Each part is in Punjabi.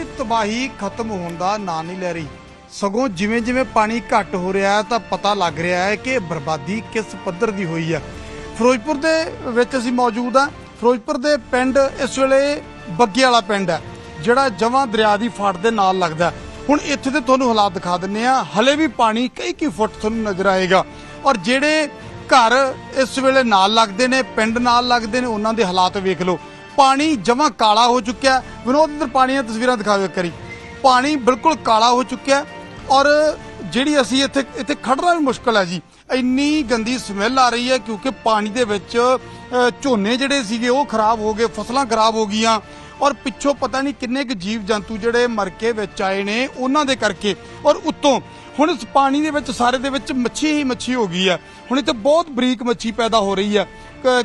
ਦੀ ਤਬਾਹੀ ਖਤਮ ਹੋਣ ਦਾ ਨਾਂ ਨਹੀਂ ਲੈ ਰਹੀ। ਸਗੋਂ ਜਿਵੇਂ ਜਿਵੇਂ ਪਾਣੀ ਘੱਟ ਹੋ ਰਿਹਾ ਹੈ ਤਾਂ ਪਤਾ ਲੱਗ ਰਿਹਾ ਹੈ ਕਿ ਬਰਬਾਦੀ ਕਿਸ ਪੱਧਰ ਦੀ ਹੋਈ ਹੈ। ਫਿਰੋਜ਼ਪੁਰ ਦੇ ਵਿੱਚ ਅਸੀਂ ਮੌਜੂਦ ਹਾਂ। ਫਿਰੋਜ਼ਪੁਰ ਦੇ ਪਿੰਡ ਇਸ ਵੇਲੇ ਬੱਗੇ ਵਾਲਾ ਪਿੰਡ ਹੈ, ਜਿਹੜਾ ਜਵਾਂ ਦਰਿਆ ਦੀ ਫਾਟ ਦੇ ਨਾਲ ਲੱਗਦਾ ਹੁਣ ਇੱਥੇ ਦੇ ਤੁਹਾਨੂੰ ਹਾਲਾਤ ਦਿਖਾ ਦਿੰਨੇ ਆ ਹਲੇ ਵੀ ਪਾਣੀ ਕਈ ਕਈ ਫੁੱਟ ਤੁਹਾਨੂੰ ਨਜ਼ਰ ਆਏਗਾ। ਔਰ ਜਿਹੜੇ ਘਰ ਇਸ ਵੇਲੇ ਨਾਲ ਲੱਗਦੇ ਨੇ, ਪਿੰਡ ਨਾਲ ਲੱਗਦੇ ਨੇ, ਉਹਨਾਂ ਦੇ ਹਾਲਾਤ ਵੇਖ ਲਓ। ਪਾਣੀ ਜਮਾਂ ਕਾਲਾ ਹੋ ਚੁੱਕਿਆ ਵਿਨੋਦ, ਇੱਧਰ ਪਾਣੀ ਦੀਆਂ ਤਸਵੀਰਾਂ ਦਿਖਾਓ ਇੱਕ ਵਾਰੀ। ਪਾਣੀ ਬਿਲਕੁਲ ਕਾਲਾ ਹੋ ਚੁੱਕਿਆ ਔਰ ਜਿਹੜੀ ਅਸੀਂ ਇੱਥੇ ਇੱਥੇ ਖੜਨਾ ਵੀ ਮੁਸ਼ਕਲ ਹੈ ਜੀ। ਇੰਨੀ ਗੰਦੀ ਸਮੈਲ ਆ ਰਹੀ ਹੈ ਕਿਉਂਕਿ ਪਾਣੀ ਦੇ ਵਿੱਚ ਝੋਨੇ ਜਿਹੜੇ ਸੀਗੇ ਉਹ ਖਰਾਬ ਹੋ ਗਏ, ਫਸਲਾਂ ਖਰਾਬ ਹੋ ਗਈਆਂ। ਔਰ ਪਿੱਛੋਂ ਪਤਾ ਨਹੀਂ ਕਿੰਨੇ ਕੁ ਜੀਵ ਜੰਤੂ ਜਿਹੜੇ ਮਰ ਕੇ ਵਿੱਚ ਆਏ ਨੇ ਉਹਨਾਂ ਦੇ ਕਰਕੇ। ਔਰ ਉੱਤੋਂ, ਹੁਣ ਇਸ ਪਾਣੀ ਦੇ ਵਿੱਚ, ਸਾਰੇ ਦੇ ਵਿੱਚ ਮੱਛੀ ਹੀ ਮੱਛੀ ਹੋ ਗਈ ਹੈ। ਹੁਣ ਇੱਥੇ ਬਹੁਤ ਬਰੀਕ ਮੱਛੀ ਪੈਦਾ ਹੋ ਰਹੀ ਹੈ।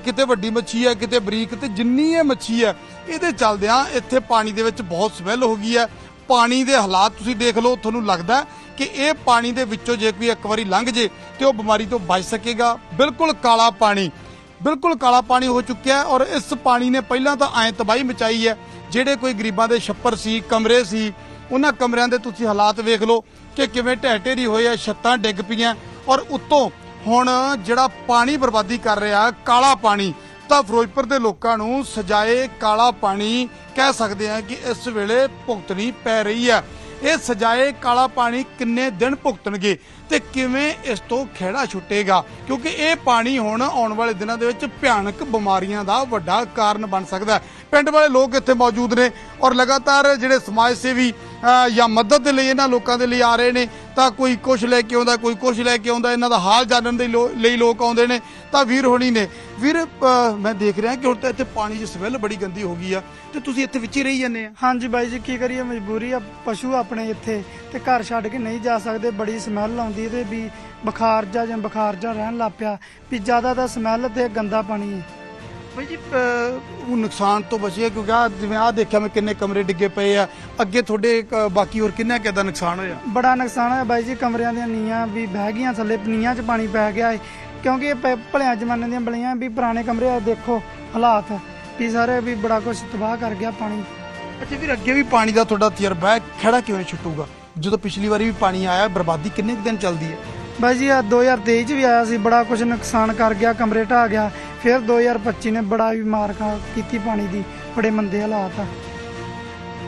ਕਿਤੇ ਵੱਡੀ ਮੱਛੀ ਹੈ, ਕਿਤੇ ਬਰੀਕ, ਤੇ ਜਿੰਨੀ ਇਹ ਮੱਛੀ ਹੈ, ਇਹਦੇ ਚੱਲਦਿਆਂ ਇੱਥੇ ਪਾਣੀ ਦੇ ਵਿੱਚ ਬਹੁਤ ਸਮੈਲ ਹੋ ਗਈ ਹੈ। ਪਾਣੀ ਦੇ ਹਾਲਾਤ ਤੁਸੀਂ ਦੇਖ ਲਓ, ਤੁਹਾਨੂੰ ਲੱਗਦਾ ਕਿ ਇਹ ਪਾਣੀ ਦੇ ਵਿੱਚੋਂ ਜੇ ਕੋਈ ਇੱਕ ਵਾਰੀ ਲੰਘ ਜੇ, ਤੇ ਉਹ ਬਿਮਾਰੀ ਤੋਂ ਬਚ ਸਕੇਗਾ। ਬਿਲਕੁਲ ਕਾਲਾ ਪਾਣੀ, ਬਿਲਕੁਲ ਕਾਲਾ ਪਾਣੀ ਹੋ ਚੁੱਕਿਆ ਔਰ ਇਸ ਪਾਣੀ ਨੇ ਪਹਿਲਾਂ ਤਾਂ ਐਂ ਤਬਾਹੀ ਮਚਾਈ ਹੈ। ਜਿਹੜੇ ਕੋਈ ਗਰੀਬਾਂ ਦੇ ਛੱਪਰ ਸੀ, ਕਮਰੇ ਸੀ, ਉਹਨਾਂ ਕਮਰਿਆਂ ਦੇ ਤੁਸੀਂ ਹਾਲਾਤ ਵੇਖ ਲਓ ਕਿ ਕਿਵੇਂ ਢਹਿ ਢੇਰੀ ਹੋਏ ਆ ਛੱਤਾਂ ਡਿੱਗ ਪਈਆਂ ਔਰ ਉੱਤੋਂ ਹੁਣ ਜਿਹੜਾ ਪਾਣੀ ਬਰਬਾਦੀ ਕਰ ਰਿਹਾ, ਕਾਲਾ ਪਾਣੀ, ਤਾਂ ਫਿਰੋਜ਼ਪੁਰ ਦੇ ਲੋਕਾਂ ਨੂੰ ਸਜਾਏ ਕਾਲਾ ਪਾਣੀ ਕਹਿ ਸਕਦੇ ਆ ਕਿ ਇਸ ਵੇਲੇ ਭੁਗਤਣੀ ਪੈ ਰਹੀ ਹੈ। ਇਹ ਸਜਾਏ ਕਾਲਾ ਪਾਣੀ ਕਿੰਨੇ ਦਿਨ ਭੁਗਤਣਗੇ ਤੇ ਕਿਵੇਂ ਇਸ ਤੋਂ ਖਿਹੜਾ ਛੁੱਟੇਗਾ? ਕਿਉਂਕਿ ਇਹ ਪਾਣੀ ਹੁਣ ਆਉਣ ਵਾਲੇ ਦਿਨਾਂ ਦੇ ਵਿੱਚ ਭਿਆਨਕ ਬਿਮਾਰੀਆਂ ਦਾ ਵੱਡਾ ਕਾਰਨ ਬਣ ਸਕਦਾ ਹੈ। ਪਿੰਡ ਵਾਲੇ ਲੋਕ ਇੱਥੇ ਮੌਜੂਦ ਨੇ ਔਰ ਲਗਾਤਾਰ ਜਿਹੜੇ ਸਮਾਜ ਸੇਵੀ ਜਾਂ ਮਦਦ ਦੇ ਲਈ ਇਹਨਾਂ ਲੋਕਾਂ ਦੇ ਲਈ ਆ ਰਹੇ ਨੇ, ਤਾਂ ਕੋਈ ਕੁਝ ਲੈ ਕੇ ਆਉਂਦਾ, ਕੋਈ ਕੁਝ ਲੈ ਕੇ ਆਉਂਦਾ, ਇਹਨਾਂ ਦਾ ਹਾਲ ਜਾਣਨ ਦੇ ਲੋ- ਲਈ ਲੋਕ ਆਉਂਦੇ ਨੇ, ਤਾਂ ਵੀਰ ਹੋਣੀ ਨੇ। ਵੀਰ ਮੈਂ ਦੇਖ ਰਿਹਾ ਕਿ ਹੁਣ ਤਾਂ ਇੱਥੇ ਪਾਣੀ ਦੀ ਸਮੈਲ ਬੜੀ ਗੰਦੀ ਹੋ ਗਈ ਆ, ਤੇ ਤੁਸੀਂ ਇੱਥੇ ਵਿੱਚ ਹੀ ਰਹੀ ਜਾਂਦੇ ਆ। ਹਾਂਜੀ ਬਾਈ ਜੀ, ਕੀ ਕਰੀਏ, ਮਜਬੂਰੀ ਆ, ਪਸ਼ੂ ਆਪਣੇ ਇੱਥੇ, ਤੇ ਘਰ ਛੱਡ ਕੇ ਨਹੀਂ ਜਾ ਸਕਦੇ, ਬੜੀ ਸਮੈਲ ਆਉਂਦੀ ਤੇ ਵੀ, ਬੁਖਾਰ ਜਾ ਜਾਂ ਬੁਖਾਰ ਜਾ ਰਹਿਣ ਲੱਗ ਪਿਆ, ਵੀ ਜ਼ਿਆਦਾ ਤਾਂ ਸਮੈਲ ਤੇ ਗੰਦਾ ਪਾਣੀ ਹੈ। ਭਾਈ ਜੀ ਉਹ ਨੁਕਸਾਨ ਤੋਂ ਬਚਿਆ ਕਿਉਂਕਿ ਆ ਜਿਵੇਂ ਆ ਦੇਖਿਆ ਮੈਂ ਕਿੰਨੇ ਕਮਰੇ ਡਿੱਗੇ ਪਏ ਆ। ਅੱਗੇ ਤੁਹਾਡੇ ਬਾਕੀ ਹੋਰ ਕਿੰਨਾ ਕਿਦਾ ਨੁਕਸਾਨ ਹੋਇਆ? ਬੜਾ ਨੁਕਸਾਨ ਹੋਇਆ ਬਾਈ ਜੀ ਕਮਰਿਆਂ ਦੀਆਂ ਨੀਆਂ ਵੀ ਬਹਿ ਗਈਆਂ ਥੱਲੇ ਨੀਆਂ 'ਚ ਪਾਣੀ ਪੈ ਗਿਆ ਹੈ ਕਿਉਂਕਿ ਇਹ ਪ- ਭਲਿਆਂ ਜ਼ਮਾਨੇ ਦੀਆਂ ਬਲੀਆਂ ਵੀ ਪੁਰਾਣੇ ਕਮਰੇ ਆ ਦੇਖੋ ਹਾਲਾਤ। ਵੀ ਸਾਰੇ ਵੀ ਬੜਾ ਕੁਝ ਤਬਾਹ ਕਰ ਗਿਆ ਪਾਣੀ। ਅੱਛਾ ਵੀਰ ਅੱਗੇ ਵੀ ਪਾਣੀ ਦਾ ਤੁਹਾਡਾ ਤਜਰਬਾ ਹੈ ਖੜਾ ਕਿਵੇਂ ਛੁੱਟੂਗਾ? ਜਦੋਂ ਪਿਛਲੀ ਵਾਰੀ ਵੀ ਪਾਣੀ ਆਇਆ ਬਰਬਾਦੀ ਕਿੰਨੇ ਕੁ ਦਿਨ ਚੱਲਦੀ ਹੈ? ਬਾਈ ਜੀ ਆ 2023 ਚ ਵੀ ਆਇਆ ਸੀ ਬੜਾ ਕੁਝ ਨੁਕਸਾਨ ਕਰ ਗਿਆ ਕਮਰੇ ਢਾਹ ਗਿਆ। ਫਿਰ 2025 ਨੇ ਬੜਾ ਵੀ ਮਾਰ ਖਾ ਕੀਤੀ ਪਾਣੀ ਦੀ ਬੜੇ ਮੰਦੇ ਹਾਲਾਤ ਆ।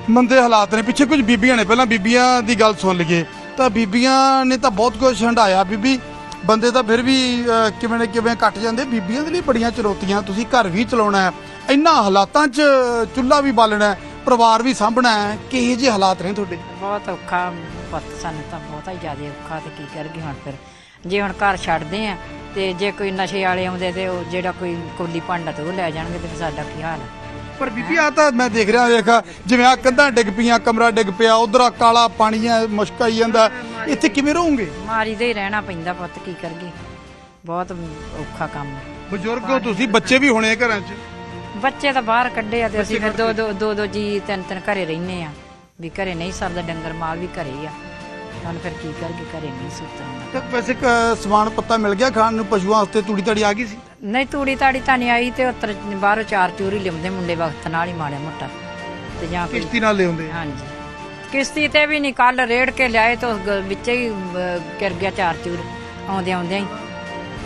ਮੰਦੇ ਹਾਲਾਤ ਨੇ। ਪਿੱਛੇ ਕੁਝ ਬੀਬੀਆਂ ਨੇ ਪਹਿਲਾਂ ਬੀਬੀਆਂ ਦੀ ਗੱਲ ਸੁਣ ਲਈਏ। ਤਾਂ ਬੀਬੀਆਂ ਨੇ ਤਾਂ ਬਹੁਤ ਕੁਝ ਹੰਡਾਇਆ ਬੀਬੀ ਬੰਦੇ ਤਾਂ ਫਿਰ ਵੀ ਅਹ, ਕਿਵੇਂ ਨਾ ਕਿਵੇਂ ਕੱਟ ਜਾਂਦੇ। ਬੀਬੀਆਂ ਦੇ ਲਈ ਬੜੀਆਂ ਚੁਣੌਤੀਆਂ। ਤੁਸੀਂ ਘਰ ਵੀ ਚਲਾਉਣਾ ਹੈ। ਇੰਨਾ ਹਾਲਾਤਾਂ 'ਚ ਚੁੱਲ੍ਹਾ ਵੀ ਬਾਲਣਾ ਹੈ ਪਰਿਵਾਰ ਵੀ ਸਾਂਭਣਾ ਹੈ। ਕਿਹੋ ਜਿਹੇ ਹਾਲਾਤ ਨੇ ਤੁਹਾਡੇ? ਬਹੁਤ ਔਖਾ। ਪੁੱਤ ਸਾਨੂੰ ਤਾਂ ਬਹੁਤਾ ਹੀ ਜ਼ਿਆਦਾ ਔਖਾ ਤੇ ਕੀ ਕਰਗੇ ਹੁਣ ਫਿਰ। ਜੇ ਹੁਣ ਘਰ ਛੱਡਦੇ ਆ ਤੇ ਜੇ ਕੋਈ ਨਸ਼ੇ ਵਾਲੇ ਆਉਂਦੇ ਤੇ ਉਹ ਜਿਹੜਾ ਕੋਈ ਕੋਲੀ ਭਾਂਡਾ ਤੇ ਉਹ ਲੈ ਜਾਣਗੇ ਤੇ ਫਿਰ ਸਾਡਾ ਕੀ ਹਾਲ ਹੈ ਪਰ ਬੀਬੀ ਆ ਤਾਂ ਮੈਂ ਦੇਖ ਰਿਹਾ ਵੇਖ ਜਿਵੇਂ ਆ ਕੰਧਾਂ ਡਿੱਗ ਪਈਆਂ ਕਮਰਾ ਡਿੱਗ ਪਿਆ ਉਧਰ ਆ ਕਾਲਾ ਪਾਣੀ ਆ ਮੁਸ਼ਕ ਆਈ ਜਾਂਦਾ। ਇੱਥੇ ਕਿਵੇਂ ਰਹੋਗੇ? ਮਾਰੀ ਦੇ ਹੀ ਰਹਿਣਾ ਪੈਂਦਾ ਪੁੱਤ ਕੀ ਕਰਗੇ ਬਹੁਤ ਔਖਾ ਕੰਮ ਹੈ। ਬਜ਼ੁਰਗ ਹੋ ਤੁਸੀਂ ਬੱਚੇ ਵੀ ਹੋਣੇ ਘਰਾਂ 'ਚ? ਬੱਚੇ ਤਾਂ ਬਾਹਰ ਕੱਢੇ ਆ ਤੇ ਅਸੀਂ ਫਿਰ ਦੋ ਦੋ ਦੋ ਦੋ ਜੀ ਤਿੰਨ ਤਿੰਨ ਘਰੇ ਰਹਿੰਨੇ ਆ। ਵੀ ਘਰੇ ਨਹੀਂ ਸਰਦਾ ਡੰਗਰ ਮਾਲ ਵੀ ਘਰੇ ਆ। ਹੁਣ ਫਿਰ ਕੀ ਕਰਗੇ ਘਰੇ ਨਹੀਂ ਸੁੱਤਣਾ ਤੇ ਵੈਸੇ ਕ- ਸਮਾਨ ਪੱਤਾ ਮਿਲ ਗਿਆ ਖਾਣ ਨੂੰ ਪਸ਼ੂਆਂ ਵਾਸਤੇ ਤੂੜੀ ਤੜੀ ਆ ਗਈ ਸੀ? ਨਹੀਂ ਤੂੜੀ ਤਾੜੀ ਤਾਂ ਨਹੀਂ ਆਈ ਤੇ ਉੱਤਰ ਬਾਹਰੋਂ ਚਾਰ ਚੂਰੀ ਲਿਆਉਂਦੇ ਮੁੰਡੇ ਵਕਤ ਨਾਲ ਹੀ ਮਾੜਿਆ ਮੋਟਾ। ਤੇ ਜਾਂ ਕੋਈ ਕਿਸ਼ਤੀ ਨਾਲ ਲਿਆਉਂਦੇ ਹਾਂਜੀ। ਕਿਸ਼ਤੀ ਤੇ ਵੀ ਨਹੀਂ ਕੱਲ ਰੇੜ ਕੇ ਲਿਆਏ ਤਾਂ ਉਸ ਗ- ਵਿੱਚੇ ਹੀ ਅਹ, ਗਿਰ ਗਿਆ ਚਾਰ ਚੂਰ ਆਉਂਦੇ ਆਉਂਦੇ ਹੀ।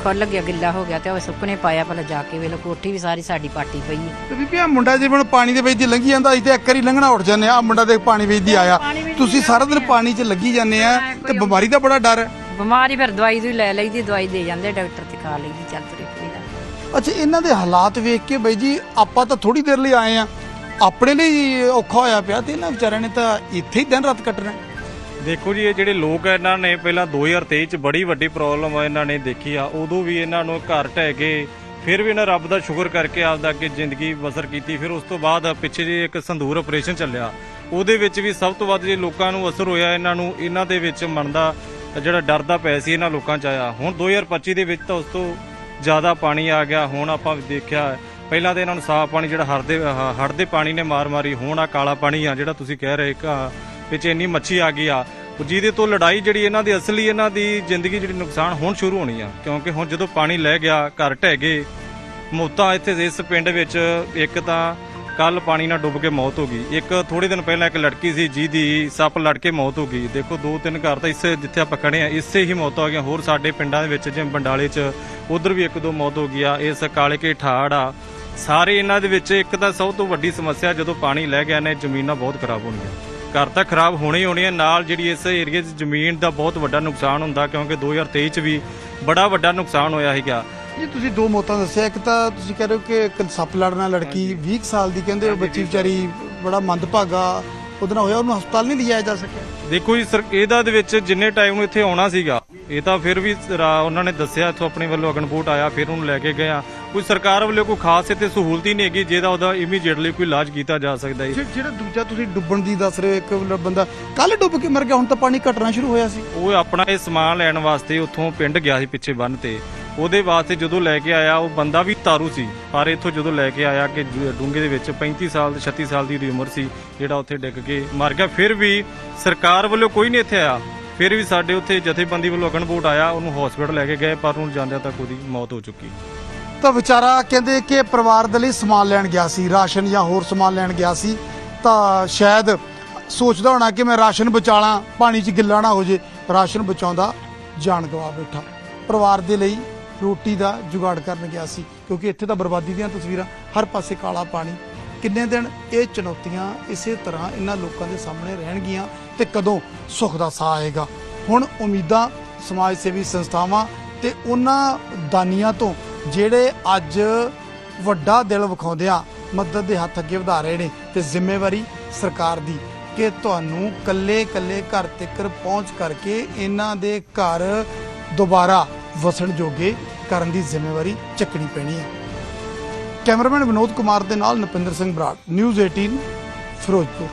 ਖੁੱਲ ਗਿਆ ਗਿੱਲਾ ਹੋ ਗਿਆ ਤੇ ਉਹ ਸੁੱਕਣੇ ਪਾਇਆ ਪਹਿਲਾਂ ਜਾ ਕੇ ਵੇਲੇ ਕੋਠੀ ਵੀ ਸਾਰੀ ਸਾਡੀ ਪਾਟੀ ਪਈ ਹੈ। ਤੇ ਬੀਬੀ ਆ ਮੁੰਡਾ ਜਿਵੇਂ ਪਾਣੀ ਦੇ ਵਿੱਚ ਦੀ ਲੰਘੀ ਜਾਂਦਾ ਅਸੀਂ ਤੇ ਇੱਕ ਵਾਰੀ ਲੰਘਣਾ ਉੱਠ ਜਾਂਦੇ ਆ ਆਹ ਮੁੰਡਾ ਦੇ ਪਾਣੀ ਵਿੱਚ ਦੀ ਆਇਆ। ਤੁਸੀਂ ਸਾਰਾ ਦਿਨ ਪਾਣੀ 'ਚ ਲੱਗੀ ਜਾਂਦੇ ਆ ਤੇ ਬਿਮਾਰੀ ਦਾ ਬੜਾ ਡਰ ਹੈ। ਬਿਮਾਰੀ ਫਿਰ ਦਵਾਈ ਦੂਈ ਲੈ ਲਈਦੀ ਦਵਾਈ ਦੇ ਜਾਂਦੇ ਡਾਕਟਰ ਤੇ ਖਾ ਲਈਦੀ ਚੱਲ ਤੁਰੇ ਫਿਰੀਦਾ ਅੱਛਾ ਇਹਨਾਂ ਦੇ ਹਾਲਾਤ ਵੇਖ ਕੇ ਬਈ ਜੀ ਆਪਾਂ ਤਾਂ ਥੋੜੀ ਦੇਰ ਲਈ ਆਏ ਆ ਆਪਣੇ ਲਈ ਔਖਾ ਹੋਇਆ ਪਿਆ ਤੇ ਇਹਨਾਂ ਵਿਚਾਰਿਆਂ ਨੇ ਤਾਂ ਇੱਥੇ ਹੀ ਦਿਨ ਰਾਤ ਕੱਟਣਾ ਦੇਖੋ ਜੀ, ਇਹ ਜਿਹੜੇ ਲੋਕ ਆ, ਇਹਨਾਂ ਨੇ ਪਹਿਲਾਂ 2023 ਚ ਬੜੀ ਵੱਡੀ ਪ੍ਰੋਬਲਮ ਆ ਇਹਨਾਂ ਨੇ ਦੇਖੀ ਆ। ਉਦੋਂ ਵੀ ਇਹਨਾਂ ਨੂੰ ਘਰ ਢਹਿ ਗਏ ਫਿਰ ਵੀ ਇਹਨਾਂ ਰੱਬ ਦਾ ਸ਼ੁਕਰ ਕਰਕੇ ਆਪਦਾ ਅੱਗੇ ਜ਼ਿੰਦਗੀ ਬਸਰ ਕੀਤੀ। ਫਿਰ ਉਸ ਤੋਂ ਬਾਅਦ ਪਿੱਛੇ ਜੇ ਇੱਕ ਸੰਧੂਰ ਆਪਰੇਸ਼ਨ ਚੱਲਿਆ। ਉਹਦੇ ਵਿੱਚ ਵੀ ਸਭ ਤੋਂ ਵੱਧ ਜੇ ਲੋਕਾਂ ਨੂੰ ਅਸਰ ਹੋਇਆ ਇਹਨਾਂ ਨੂੰ, ਇਹਨਾਂ ਦੇ ਵਿੱਚ ਮਨ ਦਾ ਜਿਹੜਾ ਡਰ ਦਾ ਪੈ ਸੀ ਇਹਨਾਂ ਲੋਕਾਂ ਚ ਆਇਆ। ਹੁਣ 2025 ਦੇ ਵਿੱਚ ਤਾਂ ਉਸ ਤੋਂ ਜ਼ਿਆਦਾ ਪਾਣੀ ਆ ਗਿਆ। ਹੁਣ ਆਪਾਂ ਦੇਖਿਆ, ਪਹਿਲਾਂ ਤਾਂ ਇਹਨਾਂ ਨੂੰ ਸਾਫ਼ ਪਾਣੀ ਜਿਹੜਾ ਹੜ੍ਹ ਦੇ, ਹ- ਦੇ ਪਾਣੀ ਨੇ ਮਾਰ ਮਾਰੀ। ਹੁਣ ਆ ਕਾਲਾ ਪਾਣੀ ਆ ਜਿਹੜਾ ਤੁਸੀਂ ਕਹਿ ਰਹੇ ਕਿ ਵਿੱਚ ਇੰਨੀ ਮੱਛੀ ਆ ਗਈ ਆ ਜਿਹਦੇ ਤੋਂ ਲੜਾਈ ਜਿਹੜੀ ਇਹਨਾਂ ਦੀ ਅਸਲੀ ਇਹਨਾਂ ਦੀ ਜ਼ਿੰਦਗੀ ਜਿਹੜੀ ਨੁਕਸਾਨ ਹੁਣ ਸ਼ੁਰੂ ਹੋਣੀ ਆ। ਕਿਉਂਕਿ ਹੁਣ ਜਦੋਂ ਪਾਣੀ ਲੈ ਗਿਆ, ਘਰ ਢਹਿ ਗਏ, ਮੌਤਾਂ ਇੱਥੇ ਇਸ ਪਿੰਡ ਵਿੱਚ, ਇੱਕ ਤਾਂ ਕੱਲ ਪਾਣੀ ਨਾਲ ਡੁੱਬ ਕੇ ਮੌਤ ਹੋ ਗਈ। ਇੱਕ ਥੋੜੇ ਦਿਨ ਪਹਿਲਾਂ ਇੱਕ ਲੜਕੀ ਸੀ, ਜਿਹਦੀ ਸੱਪ ਲੜ ਕੇ ਮੌਤ ਹੋ ਗਈ। ਦੇਖੋ, ਦੋ ਤਿੰਨ ਘਰ ਤਾਂ ਇਸੇ ਜਿੱਥੇ ਆਪਾਂ ਖੜੇ ਆ, ਇਸੇ ਹੀ ਮੌਤਾਂ ਹੋ ਗਈਆਂ। ਹੋਰ ਸਾਡੇ ਪਿੰਡਾਂ ਦੇ ਵਿੱਚ, ਜਿਵੇਂ ਬੰਡਾਲੇ 'ਚ, ਉਧਰ ਵੀ ਇੱਕ ਦੋ ਮੌਤ ਹੋ ਗਈ ਆ। ਇਸ ਕਾਲੇ ਕੇ ਠਾੜ ਆ। ਸਾਰੇ ਇਹਨਾਂ ਦੇ ਵਿੱਚ ਇੱਕ ਤਾਂ ਸਭ ਤੋਂ ਵੱਡੀ ਸਮੱਸਿਆ ਜਦੋਂ ਪਾਣੀ ਲੈ ਗਿਆ ਨੇ, ਜ਼ਮੀਨਾਂ ਬਹੁਤ ਖਰਾਬ ਹੋਣੀਆਂ ਘਰ ਤਾਂ ਖਰਾਬ ਹੋਣੇ ਹੀ ਹੋਣੇ ਆ। ਨਾਲ ਜਿਹੜੀ ਇਸ ਏਰੀਏ 'ਚ ਜ਼ਮੀਨ ਦਾ ਬਹੁਤ ਵੱਡਾ ਨੁਕਸਾਨ ਹੁੰਦਾ ਕਿਉਂਕਿ 2023 'ਚ ਵੀ ਬੜਾ ਵੱਡਾ ਨੁਕਸਾਨ ਹੋਇਆ ਸੀਗਾ। ਇਹ ਤੁਸੀਂ ਦੋ ਮੌਤਾਂ ਦੱਸਿਆ। ਇੱਕ ਤਾਂ ਤੁਸੀਂ ਕਹਿ ਰਹੇ ਹੋ ਕਿ ਇੱਕ ਸੱਪ ਲੜਨ ਲੜਕੀ 20 ਕੁ ਸਾਲ ਦੀ ਕਹਿੰਦੇ ਉਹ ਬੱਚੀ ਵਿਚਾਰੀ ਬੜਾ ਮੰਦਭਾਗਾ ਉਹਦੇ ਨਾਲ ਹੋਇਆ ਉਹਨੂੰ ਹਸਪਤਾਲ ਨਹੀਂ ਲਿਜਾਇਆ ਜਾ ਸਕਿਆ। ਦੇਖੋ ਜੀ ਸਰ ਇਹਦਾ ਦੇ ਵਿੱਚ ਜਿੰਨੇ ਟਾਈਮ ਨੂੰ ਇੱਥੇ ਆਉਣਾ ਸੀਗਾ ਇਹ ਤਾਂ ਫਿਰ ਵੀ ਰਾ- ਉਹਨਾਂ ਨੇ ਦੱਸਿਆ ਇੱਥੋਂ ਆਪਣੇ ਵੱਲੋਂ ਅਗਨਪੋਟ ਆਇਆ ਫਿਰ ਉਹਨੂੰ ਲੈ ਕੇ ਗਏ ਆ। ਕੋਈ ਸਰਕਾਰ ਵੱਲੋਂ ਕੋਈ ਖਾਸ ਇੱਥੇ ਸਹੂਲਤ ਹੀ ਨਹੀਂ ਹੈਗੀ ਜਿਹਦਾ ਉਹਦਾ ਇਮੀਡੀਏਟਲੀ ਕੋਈ ਇਲਾਜ ਕੀਤਾ ਜਾ ਸਕਦਾ ਹੈ ਜਿ- ਜਿਹੜਾ ਦੂਜਾ ਤੁਸੀਂ ਡੁੱਬਣ ਦੀ ਦੱਸ ਰਹੇ ਹੋ ਇੱਕ ਲ- ਬੰਦਾ ਕੱਲ ਡੁੱਬ ਕੇ ਮਰ ਗਿਆ ਹੁਣ ਤਾਂ ਪਾਣੀ ਘਟਣਾ ਸ਼ੁਰੂ ਹੋਇਆ ਸੀ। ਉਹ ਆਪਣਾ ਇਹ ਸਮਾਨ ਲੈਣ ਵਾਸਤੇ ਉੱਥੋਂ ਪਿੰਡ ਗਿਆ ਸੀ ਪਿੱਛੇ ਬੰਨ ਤੇ। ਉਹਦੇ ਵਾਸਤੇ ਜਦੋਂ ਲੈ ਕੇ ਆਇਆ, ਉਹ ਬੰਦਾ ਵੀ ਤਾਰੂ ਸੀ। ਪਰ ਇੱਥੋਂ ਜਦੋਂ ਲੈ ਕੇ ਆਇਆ ਕਿ ਜ- ਡੂੰਘੇ ਦੇ ਵਿੱਚ 35 ਸਾਲ 36 ਸਾਲ ਦੀ ਉਹਦੀ ਉਮਰ ਸੀ, ਜਿਹੜਾ ਉੱਥੇ ਡਿੱਗ ਕੇ ਮਰ ਗਿਆ। ਫਿਰ ਵੀ ਸਰਕਾਰ ਵੱਲੋਂ ਕੋਈ ਨਹੀਂ ਇੱਥੇ ਆਇਆ। ਫਿਰ ਵੀ ਸਾਡੇ ਉੱਥੇ ਜਥੇਬੰਦੀ ਵੱਲੋਂ ਅਗਨਪੋਟ ਆਇਆ, ਉਹਨੂੰ ਹਸਪੀਟਲ ਲੈ ਕੇ ਗਏ, ਪਰ ਉਹਨੂੰ ਜਾਂਦਿਆਂ ਤੱਕ ਉਹਦੀ ਮੌਤ ਹੋ ਚੁੱਕੀ। ਤਾਂ ਵਿਚਾਰਾ ਕਹਿੰਦੇ ਕਿ ਪਰਿਵਾਰ ਦੇ ਲਈ ਸਮਾਨ ਲੈਣ ਗਿਆ ਸੀ, ਰਾਸ਼ਨ ਜਾਂ ਹੋਰ ਸਮਾਨ ਲੈਣ ਗਿਆ ਸੀ। ਤਾਂ ਸ਼ਾਇਦ ਸੋਚਦਾ ਹੋਣਾ ਕਿ ਮੈਂ ਰਾਸ਼ਨ ਬਚਾਲਾਂ, ਪਾਣੀ 'ਚ ਗਿੱਲਾ ਨਾ ਹੋ ਜੇ। ਰਾਸ਼ਨ ਬਚਾਉਂਦਾ ਜਾਨ ਗਵਾ ਬੈਠਾ। ਪਰਿਵਾਰ ਦੇ ਲਈ ਰੋਟੀ ਦਾ ਜੁਗਾੜ ਕਰਨ ਗਿਆ ਸੀ, ਕਿਉਂਕਿ ਇੱਥੇ ਤਾਂ ਬਰਬਾਦੀ ਦੀਆਂ ਤਸਵੀਰਾਂ, ਹਰ ਪਾਸੇ ਕਾਲਾ ਪਾਣੀ। ਕਿੰਨੇ ਦਿਨ ਇਹ ਚੁਣੌਤੀਆਂ ਇਸੇ ਤਰ੍ਹਾਂ ਇਹਨਾਂ ਲੋਕਾਂ ਦੇ ਸਾਹਮਣੇ ਰਹਿਣਗੀਆਂ ਤੇ ਕਦੋਂ ਸੁੱਖ ਦਾ ਸਾਹ ਆਏਗਾ। ਹੁਣ ਉਮੀਦਾਂ ਸਮਾਜ ਸੇਵੀ ਸੰਸਥਾਵਾਂ ਤੇ ਉਹਨਾਂ ਦਾਨੀਆਂ ਤੋਂ ਜਿਹੜੇ ਅੱਜ ਵੱਡਾ ਦਿਲ ਵਿਖਾਉਂਦਿਆਂ ਮਦਦ ਦੇ ਹੱਥ ਅੱਗੇ ਵਧਾ ਰਹੇ ਨੇ ਤੇ ਜ਼ਿੰਮੇਵਾਰੀ ਸਰਕਾਰ ਦੀ ਕਿ ਤੁਹਾਨੂੰ ਕੱਲੇ ਕੱਲੇ ਘਰ ਤੱਕ ਪਹੁੰਚ ਕਰਕੇ ਇਹਨਾਂ ਦੇ ਘਰ ਦੁਬਾਰਾ ਵਸਣ ਜੋਗੇ ਕਰਨ ਦੀ ਜ਼ਿੰਮੇਵਾਰੀ ਚੱਕਣੀ ਪੈਣੀ ਹੈ। ਕੈਮਰਾਮੈਨ ਵਿਨੋਦ ਕੁਮਾਰ ਦੇ ਨਾਲ ਨਪਿੰਦਰ ਸਿੰਘ ਬਰਾੜ, ਨਿਊਜ਼ 18 ਫਿਰੋਜ਼ਪੁਰ।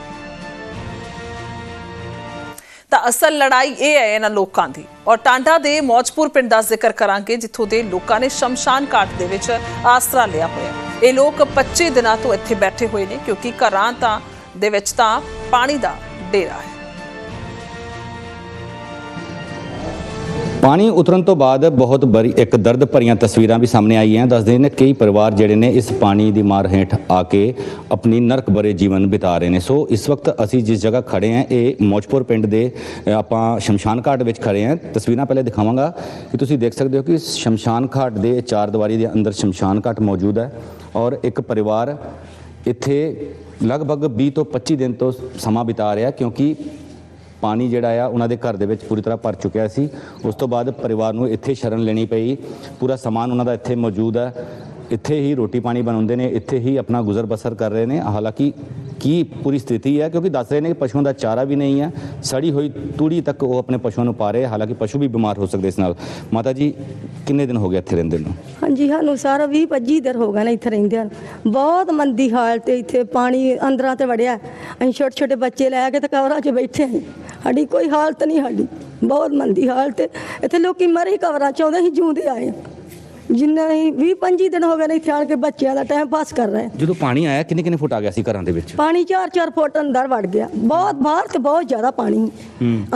ਤਾਂ ਅਸਲ ਲੜਾਈ ਇਹ ਹੈ ਇਹਨਾਂ ਲੋਕਾਂ ਦੀ। ਔਰ ਟਾਂਡਾ ਦੇ ਮੌਜਪੁਰ ਪਿੰਡ ਦਾ ਜ਼ਿਕਰ ਕਰਾਂਗੇ, ਜਿੱਥੋਂ ਦੇ ਲੋਕਾਂ ਨੇ ਸ਼ਮਸ਼ਾਨ ਘਾਟ ਦੇ ਵਿੱਚ ਆਸਰਾ ਲਿਆ ਹੋਇਆ ਇਹ ਲੋਕ 25 ਦਿਨਾਂ ਤੋਂ ਇੱਥੇ ਬੈਠੇ ਹੋਏ ਨੇ, ਕਿਉਂਕਿ ਘਰਾਂ ਤਾਂ ਦੇ ਵਿੱਚ ਤਾਂ ਪਾਣੀ ਦਾ ਡੇਰਾ ਹੈ। ਪਾਣੀ ਉਤਰਨ ਤੋਂ ਬਾਅਦ ਬਹੁਤ ਬਰੀ ਇੱਕ ਦਰਦ ਭਰੀਆਂ ਤਸਵੀਰਾਂ ਵੀ ਸਾਹਮਣੇ ਆਈਆਂ। ਦੱਸਦੇ ਨੇ ਕਈ ਪਰਿਵਾਰ ਜਿਹੜੇ ਨੇ ਇਸ ਪਾਣੀ ਦੀ ਮਾਰ ਹੇਠ ਆ ਕੇ ਆਪਣੀ ਨਰਕ ਭਰੇ ਜੀਵਨ ਬਿਤਾ ਰਹੇ ਨੇ। ਸੋ ਇਸ ਵਕਤ ਅਸੀਂ ਜਿਸ ਜਗ੍ਹਾ ਖੜੇ ਹਾਂ, ਇਹ ਮੌਜਪੁਰ ਪਿੰਡ ਦੇ ਆਪਾਂ ਸ਼ਮਸ਼ਾਨ ਘਾਟ ਵਿੱਚ ਖੜੇ ਹਾਂ। ਤਸਵੀਰਾਂ ਪਹਿਲੇ ਦਿਖਾਵਾਂਗਾ ਕਿ ਤੁਸੀਂ ਦੇਖ ਸਕਦੇ ਹੋ ਕਿ ਸ਼ਮਸ਼ਾਨ ਘਾਟ ਦੇ ਚਾਰ ਦੀਵਾਰੀ ਦੇ ਅੰਦਰ ਸ਼ਮਸ਼ਾਨ ਘਾਟ ਮੌਜੂਦ ਹੈ ਔਰ ਇੱਕ ਪਰਿਵਾਰ ਇੱਥੇ ਲਗਭਗ 20 ਤੋਂ 25 ਦਿਨ ਤੋਂ ਸਮਾਂ ਬਿਤਾ ਰਿਹਾ ਕਿਉਂਕਿ ਪਾਣੀ ਜਿਹੜਾ ਆ ਉਹਨਾਂ ਦੇ ਘਰ ਦੇ ਵਿੱਚ ਪੂਰੀ ਤਰ੍ਹਾਂ ਭਰ ਚੁੱਕਿਆ ਸੀ। ਉਸ ਤੋਂ ਬਾਅਦ ਪਰਿਵਾਰ ਨੂੰ ਇੱਥੇ ਸ਼ਰਨ ਲੈਣੀ ਪਈ। ਪੂਰਾ ਸਮਾਨ ਉਹਨਾਂ ਦਾ ਇੱਥੇ ਮੌਜੂਦ ਹੈ ਇੱਥੇ ਹੀ ਰੋਟੀ ਪਾਣੀ ਬਣਾਉਂਦੇ ਨੇ, ਇੱਥੇ ਹੀ ਆਪਣਾ ਗੁਜ਼ਰ ਬਸਰ ਕਰ ਰਹੇ ਨੇ। ਹਾਲਾਂਕਿ ਕੀ ਪੂਰੀ ਸਥਿਤੀ ਹੈ, ਕਿਉਂਕਿ ਦੱਸ ਰਹੇ ਨੇ ਕਿ ਪਸ਼ੂਆਂ ਦਾ ਚਾਰਾ ਵੀ ਨਹੀਂ ਹੈ। ਸੜੀ ਹੋਈ ਤੂੜੀ ਤੱਕ ਉਹ ਆਪਣੇ ਪਸ਼ੂਆਂ ਨੂੰ ਪਾ ਰਹੇ ਹਾਲਾਂਕਿ ਪਸ਼ੂ ਵੀ ਬਿਮਾਰ ਹੋ ਸਕਦੇ ਇਸ ਨਾਲ। ਮਾਤਾ ਜੀ, ਕਿੰਨੇ ਦਿਨ ਹੋ ਗਏ ਇੱਥੇ ਰਹਿੰਦੇ ਨੂੰ? ਹਾਂਜੀ ਸਾਨੂੰ ਸਾਰਾ 20 25 ਦਿਨ ਹੋ ਗਏ ਨੇ ਇੱਥੇ ਰਹਿੰਦੇ ਹਨ ਬਹੁਤ ਮੰਦੀ ਹਾਲਤ ਹੈ ਇੱਥੇ। ਪਾਣੀ ਅੰਦਰਾਂ ਤੇ ਵੜਿਆ। ਅਸੀਂ ਛੋਟੇ ਛੋਟੇ ਬੱਚੇ ਲੈ ਕੇ ਤੇ ਕਵਰਾਂ 'ਚ ਬੈਠੇ ਹਾਂ ਸਾਡੀ ਕੋਈ ਹਾਲਤ ਨਹੀਂ ਸਾਡੀ। ਬਹੁਤ ਮੰਦੀ ਹਾਲਤ ਹੈ। ਇੱਥੇ ਲੋਕੀ ਮਰੇ ਕਵਰਾਂ 'ਚ, ਆਉਂਦੇ ਅਸੀਂ ਜਿਉਂਦੇ ਆਏ ਜਿੰਨੇ ਅਸੀਂ 20 25 ਦਿਨ ਹੋ ਗਏ ਨੇ ਇੱਥੇ ਆਣ ਕੇ ਬੱਚਿਆਂ ਦਾ ਟਾਈਮ ਪਾਸ ਕਰ ਰਹੇ। ਹਾਂ। ਜਦੋਂ ਪਾਣੀ ਆਇਆ ਕਿੰਨੇ ਕਿੰਨੇ ਫੁੱਟ ਆ ਗਿਆ ਸੀ ਘਰਾਂ ਦੇ ਵਿੱਚ? ਪਾਣੀ 4-4 ਫੁੱਟ ਅੰਦਰ ਵੜ ਗਿਆ। ਬਹੁਤ ਬਾਹਰ ਤੇ ਬਹੁਤ ਜ਼ਿਆਦਾ ਪਾਣੀ।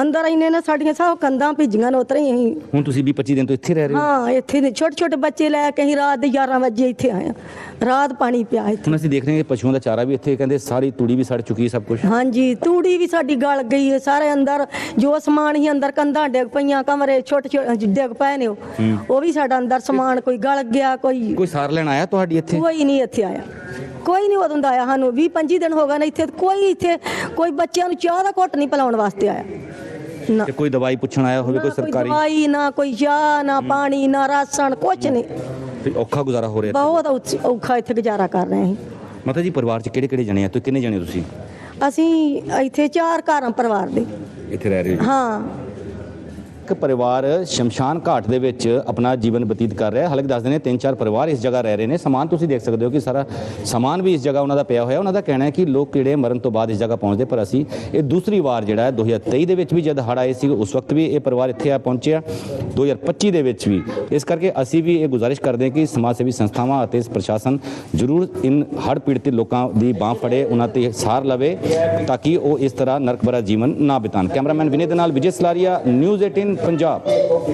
ਅੰਦਰ ਇੰਨੇ ਨਾ ਸਾਡੀਆਂ ਸਭ ਕੰਧਾਂ ਭਿੱਜੀਆਂ ਨੇ ਉਤਰੇ ਹੀ ਹੁਣ ਤੁਸੀਂ 20 25 ਦਿਨ ਤੋਂ ਇੱਥੇ ਰਹਿ ਰਹੇ ਹੋ? ਹਾਂ ਇੱਥੇ ਦੇ ਛੋਟੇ ਛੋਟੇ ਬੱਚੇ ਲੈ ਕੇ ਅਸੀਂ ਰਾਤ ਦੇ 11 ਵਜੇ ਇੱਥੇ ਆਏ ਹਾਂ। ਰਾਤ ਪਾਣੀ ਪਿਆ ਇੱਥੇ। ਹੁਣ ਅਸੀਂ ਦੇਖ ਰਹੇ ਹਾਂ ਕਿ ਪਸ਼ੂਆਂ ਦਾ ਚਾਰਾ ਵੀ ਇੱਥੇ ਕਹਿੰਦੇ ਸਾਰੀ ਤੂੜੀ ਵੀ ਸੜ ਚੁੱਕੀ ਹੈ ਸਭ ਕੁਝ ਹਾਂਜੀ ਤੂੜੀ ਵੀ ਸਾਡੀ ਗਲ ਗਈ ਹੈ। ਸਾਰੇ ਅੰਦਰ ਜੋ ਸਮਾਨ ਹੀ ਅੰਦਰ ਕੰਧਾਂ ਡਿੱਗ ਪਈਆਂ ਕਮਰੇ ਛੋਟੇ ਛੋਟੇ ਡਿੱਗ ਪਏ ਨੇ ਉਹ ਵੀ ਸਾਡਾ ਅੰਦਰ ਸਮਾਨ ਕੋਈ ਗਲ ਗਿਆ ਕੋਈ ਕੋਈ ਸਾਰ ਲੈਣ ਆਇਆ ਤੁਹਾਡੀ ਇੱਥੇ? ਕੋਈ ਨਹੀਂ ਇੱਥੇ ਆਇਆ। ਕੋਈ ਨਹੀਂ ਉਦੋਂ ਦਾ ਆਇਆ ਸਾਨੂੰ 20 25 ਦਿਨ ਹੋ ਗਏ ਨੇ ਇੱਥੇ ਕੋਈ ਇੱਥੇ ਕੋਈ ਬੱਚਿਆਂ ਨੂੰ ਚਾਹ ਦਾ ਘੁੱਟ ਨਹੀਂ ਪਿਲਾਉਣ ਵਾਸਤੇ ਆਇਆ। ਨਾ। ਤੇ ਕੋਈ ਦਵਾਈ ਪੁੱਛਣ ਆਇਆ ਹੋਵੇ ਕੋਈ ਕੋਈ ਸਰਕਾਰੀ? ਦਵਾਈ ਨਾ ਕੋਈ ਚਾਹ ਨਾ ਪਾਣੀ ਨਾ ਰਾਸ਼ਨ ਕੁਛ ਨਹੀਂ। ਤੇ ਔਖਾ ਗੁਜ਼ਾਰਾ ਹੋ ਰਿਹਾ ਬਹੁਤ ਔਖਾ ਇੱਥੇ ਗੁਜ਼ਾਰਾ ਕਰ ਰਹੇ ਹਾਂ ਮਾਤਾ ਜੀ ਪਰਿਵਾਰ 'ਚ ਕਿਹੜੇ ਕਿਹੜੇ ਜਣੇ ਆ? ਤੁਸੀਂ ਕਿੰਨੇ ਜਣੇ ਤੁਸੀਂ? ਅਸੀਂ ਇੱਥੇ ਚਾਰ ਘਰਾਂ ਪਰਿਵਾਰ ਦੇ। ਇੱਥੇ ਰਹਿ ਰਹੇ ਹਾਂ। ਇੱਕ ਪਰਿਵਾਰ ਸ਼ਮਸ਼ਾਨ ਘਾਟ ਦੇ ਵਿੱਚ ਆਪਣਾ ਜੀਵਨ ਬਤੀਤ ਕਰ ਰਿਹਾ ਹਾਲਾਂਕਿ ਦੱਸਦੇ ਨੇ ਤਿੰਨ ਚਾਰ ਪਰਿਵਾਰ ਇਸ ਜਗ੍ਹਾ ਰਹਿ ਰਹੇ ਨੇ। ਸਮਾਨ ਤੁਸੀਂ ਦੇਖ ਸਕਦੇ ਹੋ ਕਿ ਸਾਰਾ ਸਮਾਨ ਵੀ ਇਸ ਜਗ੍ਹਾ ਉਹਨਾਂ ਦਾ ਪਿਆ ਹੋਇਆ ਉਹਨਾਂ ਦਾ ਕਹਿਣਾ ਹੈ ਕਿ ਲੋਕ ਕੀੜੇ ਮਰਨ ਤੋਂ ਬਾਅਦ ਇਸ ਜਗ੍ਹਾ ਪਹੁੰਚਦੇ, ਪਰ ਅਸੀਂ ਇਹ ਦੂਸਰੀ ਵਾਰ ਜਿਹੜਾ ਹੈ 2023 ਦੇ ਵਿੱਚ ਵੀ ਜਦ ਹੜ੍ਹ ਆਏ ਸੀ, ਉਸ ਵਕਤ ਵੀ ਇਹ ਪਰਿਵਾਰ ਇੱਥੇ ਆ ਪਹੁੰਚਿਆ। 2025 ਦੇ ਵਿੱਚ ਵੀ। ਇਸ ਕਰਕੇ ਅਸੀਂ ਵੀ ਇਹ ਗੁਜ਼ਾਰਿਸ਼ ਕਰਦੇ ਹਾਂ ਕਿ ਸਮਾਜ ਸੇਵੀ ਸੰਸਥਾਵਾਂ ਅਤੇ ਪ੍ਰਸ਼ਾਸਨ ਜ਼ਰੂਰ ਇਨ ਹੜ੍ਹ ਪੀੜਤ ਲੋਕਾਂ ਦੀ ਬਾਹ ਫੜੇ, ਉਹਨਾਂ ਤੇ ਸਾਰ ਲਵੇ, ਤਾਂ ਕਿ ਉਹ ਇਸ ਤਰ੍ਹਾਂ ਨਰਕਭਰਾ ਜੀਵਨ ਨਾ ਬਿਤਾਨ ਕੈਮਰਾਮੈਨ ਵਿਨੇ ਦੇ ਨਾਲ ਵਿਜੇ ਸਲਾਰੀਆ, ਨਿਊਜ਼ 18 ਪੰਜਾਬ।